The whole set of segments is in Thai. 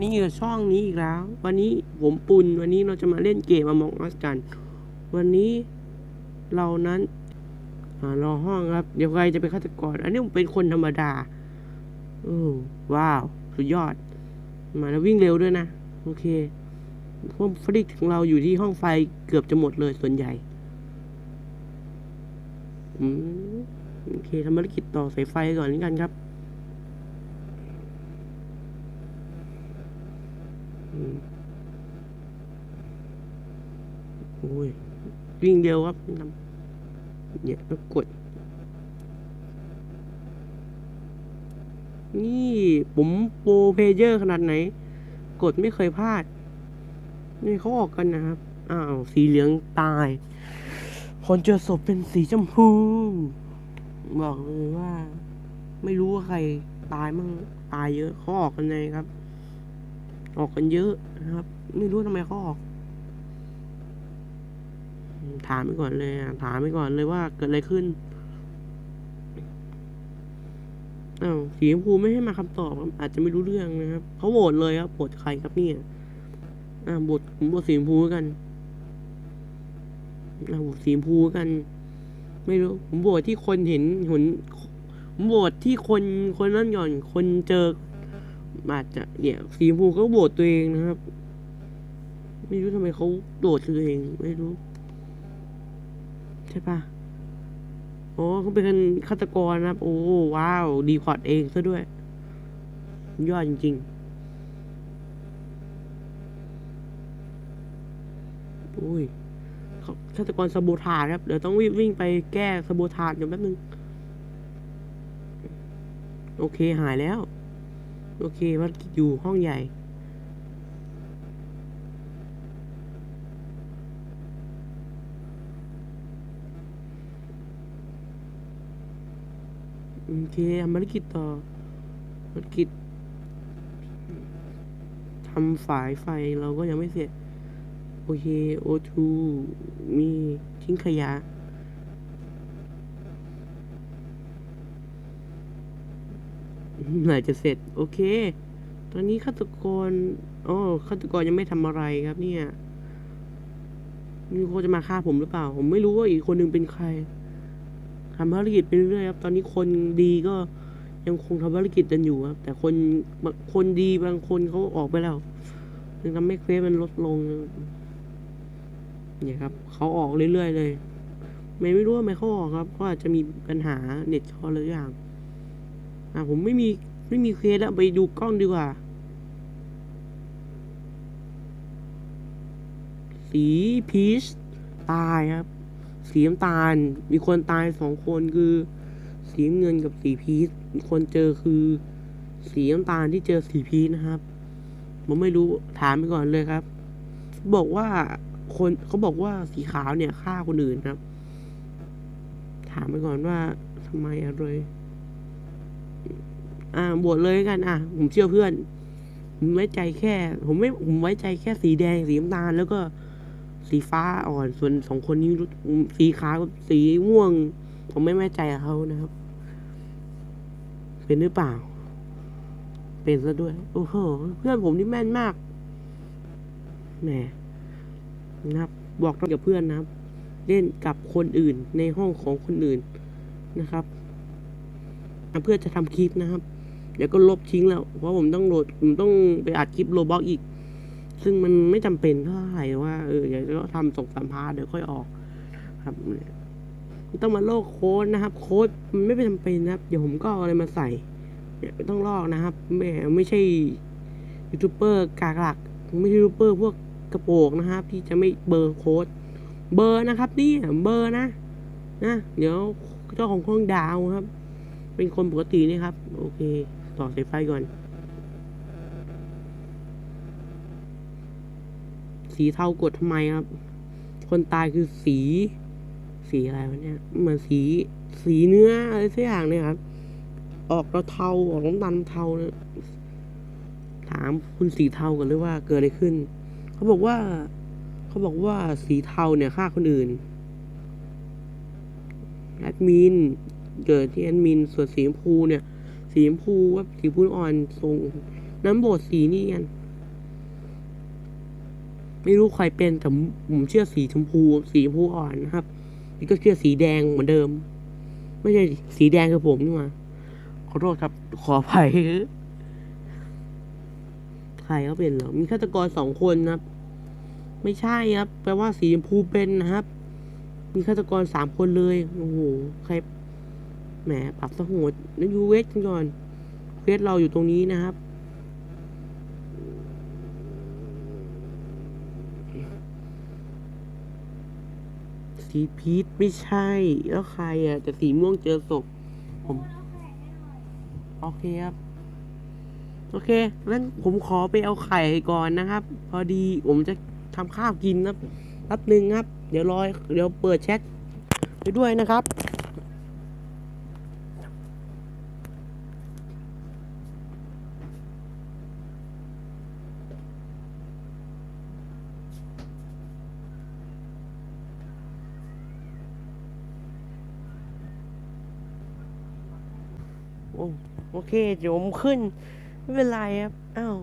นี่คือช่องนี้อีกแล้ว วันนี้ผมปุนวันนี้เราจะมาเล่นเกม Among Us กัน วันนี้เรานั้นรอห้องครับ เดี๋ยวใครจะเป็นฆาตกร อันนี้ผมเป็นคนธรรมดาโอ้ว้าว สุดยอด มาแล้ววิ่งเร็วด้วยนะ โอเคพวกฟริกของเราอยู่ที่ห้องไฟเกือบจะหมดเลยส่วนใหญ่อืมโอเคทำภารกิจต่อสายไฟก่อนนี้กันครับ โอ้ยวิ่งเร็วครับนำเนี่ยกด นี่ผมโปรเพเยอร์ขนาดไหน กดไม่เคยพลาด นี่เขาออกกันนะครับ อ้าว สีเหลืองตาย คนเจอศพเป็นสีชมพู บอกเลยว่า ไม่รู้ว่าใครตายมั่งตายเยอะเขาออกกันไงครับ ออกกันเยอะนะครับ ไม่รู้ทำไมเขาออก ถามไปก่อนเลยอะถามไปก่อนเลยว่าเกิดอะไรขึ้นอ้าวสีชมพูไม่ให้มาคำตอบครับอาจจะไม่รู้เรื่องนะครับเขาโหวตเลยครับโหวตใครครับเนี่ยอ่าโหวตผมโหวตสีชมพูกันอ่าโหวตสีชมพูกัน ไม่รู้ ผมโหวตที่คนเห็นหนผมโหวตที่คนคนนั่นก่อน คนเจออาจจะเนี่ยสีชมพูเขาโหวตตัวเองนะครับ ไม่รู้ทำไมเขาโหวตตัวเอง ไม่รู้ ใช่ปะโอ้เขาเป็นฆาตกรนะครับ โอ้ว้าว ดีพอร์ตเองซะด้วย ยอดจริงๆอุ้ยเขาฆาตกรสบูทาดครับ เดี๋ยวต้องวิ่งวิ่งไปแก้สบูทาดอยู่แป๊บนึง โอเคหายแล้ว โอเคภารกิจอยู่ห้องใหญ่ โอเคทำภารกิจต่อภารกิจทำฝายไฟเราก็ยังไม่เสร็จ โอเคโอทูมีทิ้งขยะอไหร่จะเสร็จ โอเค ตอนนี้ฆาตกรอ๋อฆาตกรยังไม่ทำอะไรครับเนี่ยนี่เขาจะมาฆ่าผมหรือเปล่า ผมไม่รู้ว่าอีกคนหนึงเป็นใคร ทำภารกิจไปเรื่อยครับ ตอนนี้คนดีก็ยังคงทำภารกิจกันอยู่ครับ แต่คนบางคนดีบางคนเขาออกไปแล้วทำให้เควสมันลดลงเนี่ยครับเขาออกเรื่อยๆเลยไม่ไม่รู้ว่าไมเขาออกครับเขาอาจจะมีปัญหาเน็ตช็อตหรืออย่างอะผมไม่มีไม่มีเควสแล้วไปดูกล้องดีกว่า สีพีชตายครับ สีน้ำตาล มีคนตายสองคนคือ สีเงินกับสีพีชคนเจอคือ สีน้ำตาลที่เจอสีพีชนะครับผมไม่รู้ถามไปก่อนเลยครับ บอกว่าคนเขาบอกว่าสีขาวเนี่ยฆ่าคนอื่นครับ ถามไปก่อนว่าทำไมอะไรอ่าบวชเลยกัน อะ ผมเชื่อเพื่อน ผมไว้ใจแค่ ผมไม่ผมไว้ใจแค่สีแดงสีน้ำตาลแล้วก็ สีฟ้าอ่อน ส่วนสองคนนี้สีขาวกับสีม่วง ผมไม่แน่ใจเขานะครับ เป็นหรือเปล่า เป็นซะด้วย โอ้โห เพื่อนผมนี่แม่นมาก แหมนะครับ บอกต้องกับเพื่อนนะครับ เล่นกับคนอื่นในห้องของคนอื่นนะครับ เพื่อจะทำคลิปนะครับ เดี๋ยวก็ลบทิ้งแล้ว เพราะผมต้องโหลด ผมต้องไปอัดคลิปโลบ็อกอีก ซึ่งมันไม่จำเป็นเท่าไหร่ว่าเออเดี๋ยวก็ทำส่งสัมภาษณ์เดี๋ยวค่อยออก ครับต้องมาโลกโค้ดนะครับ โค้ดมันไม่เป็นจำเป็นนะครับ เดี๋ยวผมก็เอาอะไรมาใส่เนี่ยไม่ต้องลอกนะครับไม่ไม่ใช่ยูทูบเบอร์กากหลัก ไม่ใช่ยูทูบเบอร์พวกกระโปงนะครับ ที่จะไม่เบอร์โค้ดเบอร์นะครับนี่เบอร์นะนะเดี๋ยวเจ้าของห้องดาวครับ เป็นคนปกตินี่ครับ โอเค ต่อสายไฟก่อน สีเทากดทำไมครับ คนตายคือสี สีอะไรวะเนี่ย เหมือนสี สีเนื้ออะไรสักอย่างเนี่ยครับ ออกเราเทาออกน้ำตาลเทาถามคุณสีเทากันเลยว่าเกิดอะไรขึ้น เขาบอกว่า เขาบอกว่าสีเทาเนี่ยฆ่าคนอื่นแอดมินเกิดที่แอดมินส่วนสีชมพูเนี่ย สีชมพูว่าสีชมพูอ่อนทรงน้ำโบดสีนี่กัน ไม่รู้ใครเป็นแต่ผมเชื่อสีชมพู สีชมพูอ่อนนะครับ นี่ก็เชื่อสีแดงเหมือนเดิม ไม่ใช่สีแดงคือผมนี่หว่าขอโทษครับ ขออภัยใครเขาเป็นเหรอมีฆาตกรสองคนนะครับ ไม่ใช่ครับ แปลว่าสีชมพูเป็นนะครับ มีฆาตกรสามคนเลยโอ้โหใครแหมปรับสโหดนั่นยูเวสกันก่อนเวสเราอยู่ตรงนี้นะครับ สีพีชไม่ใช่ แล้วใครอะแต่สีม่วงเจอศพผมโอเคครับ โอเคงั้นผมขอไปเอาไข่ก่อนนะครับ พอดีผมจะทำข้าวกินนะแป๊บหนึ่งครับ เดี๋ยวรอเดี๋ยวเปิดแชทไปด้วยนะครับ โอเค เดี๋ยวผมขึ้น ไม่เป็นไรครับ อ้าว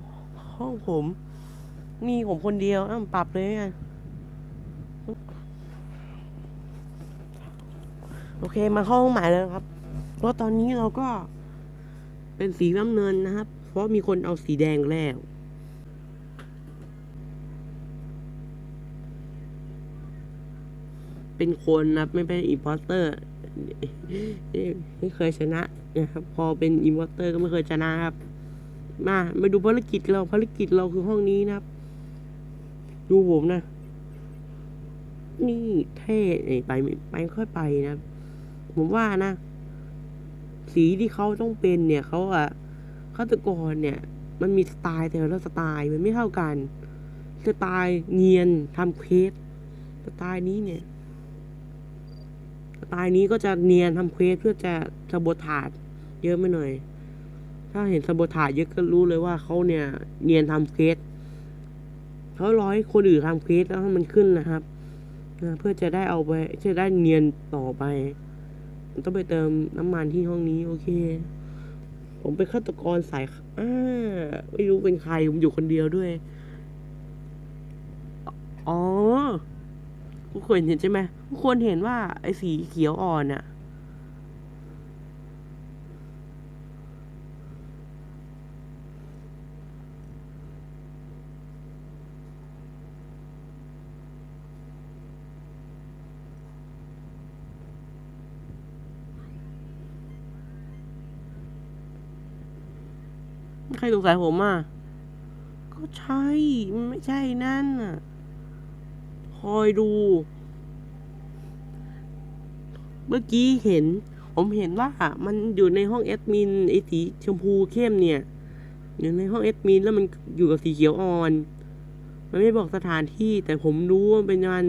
ห้องผม มีผมคนเดียว อ้าวปรับเลยไงโอเค มาเข้าห้องใหม่แล้วครับ เพราะตอนนี้เราก็เป็นสีน้ำเงินนะครับ เพราะมีคนเอาสีแดงแล้วเป็นคนนะไม่เป็นอิมพอสเตอร์ไม่เคยชนะ นะครับพอเป็นอิมพอสเตอร์ก็ไม่เคยชนะครับ มามาดูภารกิจเราภารกิจเราคือห้องนี้นะครับ ดูผมนะ นี่เท่ไปไม่ไปไม่ค่อยไปนะ ผมว่านะ สีที่เขาต้องเป็นเนี่ยเขาอะฆาตกรเนี่ย มันมีสไตล์แต่ละสไตล์มันไม่เท่ากันสไตล์เนียนทำเคสสไตล์นี้เนี่ย สไตล์นี้ก็จะเนียนทำเควสเพื่อจะสะบถาดเยอะไปหน่อย ถ้าเห็นสะบถาดเยอะก็รู้เลยว่าเขาเนี่ยเนียนทำเควสเขาร้อยคนอื่นทำเควสแล้วให้มันขึ้นนะครับเพื่อจะได้เอาไปจะได้เนียนต่อไปต้องไปเติมน้ำมันที่ห้องนี้โอเค ผมเป็นฆาตกรสายอ่าไม่รู้เป็นใครผมอยู่คนเดียวด้วย อ๋อ กคนเห็นใช่ไหมทุกคนเห็นว่าไอ้สีเขียวอ่อนอะใครสงสัยผมอะ ก็ใช่ ไม่ใช่นั่นน่ะ คอยดู เมื่อกี้เห็น ผมเห็นว่ามันอยู่ในห้องแอดมินไอ้สีชมพูเข้มเนี่ย อยู่ในห้องแอดมินแล้วมันอยู่กับสีเขียวอ่อน มันไม่บอกสถานที่ แต่ผมรู้ว่าเป็นมัน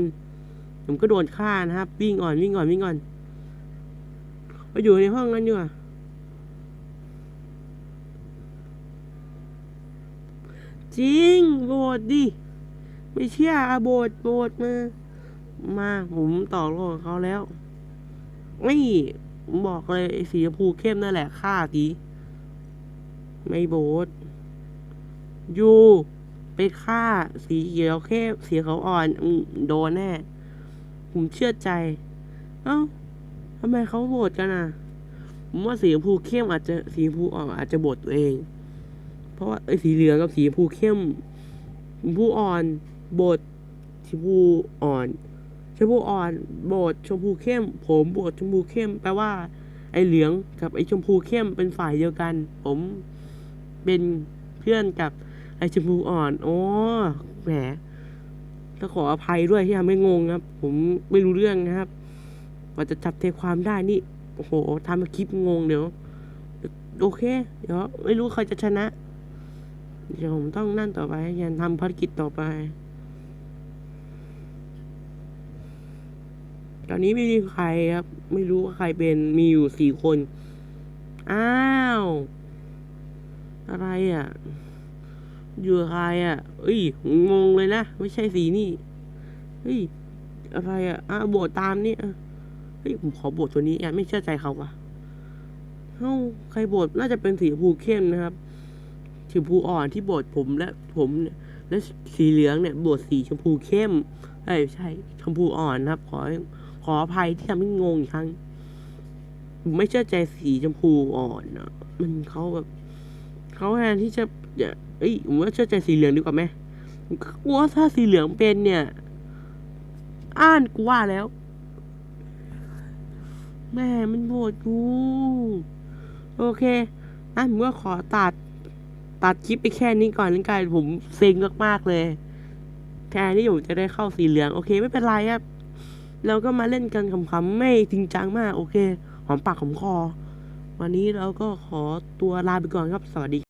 ผมก็โดนฆ่านะครับวิ่งก่อนวิ่งก่อนวิ่งก่อนไปอยู่ในห้องนั้นดีกว่าจริงโบดดิ ไม่เชื่ออะโบดโบดมามาผมต่อรองเขาแล้วนี่ผมบอกเลยไอ้สีชมพูเข้มนั่นแหละฆ่าดีไม่โบดยูไปฆ่าสีเขียวเข้มสีขาวอ่อนโดนแน่ ผมเชื่อใจ เอ้าทำไมเขาโบดกันอะผมว่าสีชมพูเข้มอาจจะสีชมพูอ่อนอาจจะโบดตัวเอง เพราะว่าไอ้สีเหลืองกับสีชมพูเข้มชมพูอ่อน บดชมพูอ่อน ชมพูอ่อนโบดชมพูเข้ม ผมโบดชมพูเข้ม แปลว่า ไอ้เหลืองกับไอ้ชมพูเข้มเป็นฝ่ายเดียวกัน ผมเป็นเพื่อนกับไอ้ชมพูอ่อนโอ๋อแหมต้องขออภัยด้วยที่ทำให้งงครับ ผมไม่รู้เรื่องนะครับว่าจะจับใจความได้นี่โอ้โหทำมาคลิปงงเดี๋ยวโอเค เดี๋ยวไม่รู้ใครจะชนะ เดี๋ยวผมต้องนั่นต่อไปยันทำภารกิจต่อไป ตอนนี้ไม่มีใครครับ ไม่รู้ว่าใครเป็นมีอยู่สี่คน อ้าว อะไรอะ อยู่ใครอะเอ้ยงงเลยนะ ไม่ใช่สีนี่เฮ้ยอะไรอะอะโบทตามนี่เฮ้ยผมขอโบทตัวนี้อะไม่เชื่อใจเขาวะเฮ้าใครโบทน่าจะเป็นสีชมพูเข้มนะครับสีชมพูอ่อนที่โบทผมและผมเนี่ยแล้วสีเหลืองเนี่ยบวกสีชมพูเข้มเอ้ยใช่ชมพูอ่อนนะครับ ขอ ขออภัยที่ทำให้งงอีกครั้ง ไม่เชื่อใจสีชมพูอ่อนนะมันเขาแบบเขาแทนที่จะอย่าเอ้ยผมว่าเชื่อใจสีเหลืองดีกว่าไหมก็กลัวถ้าสีเหลืองเป็นเนี่ย อ่านกูว่าแล้ว แม่มันโหดกูโอเคอันผมก็ขอตัด ตัดคลิปไปแค่นี้ก่อนแล้วกันผมเซ็งมากๆเลยแทนที่ผมจะได้เข้าสีเหลือง โอเค ไม่เป็นไรครับ เราก็มาเล่นกันขำๆไม่จริงจังมาก โอเค หอมปากหอมคอ วันนี้เราก็ขอตัวลาไปก่อนครับ สวัสดี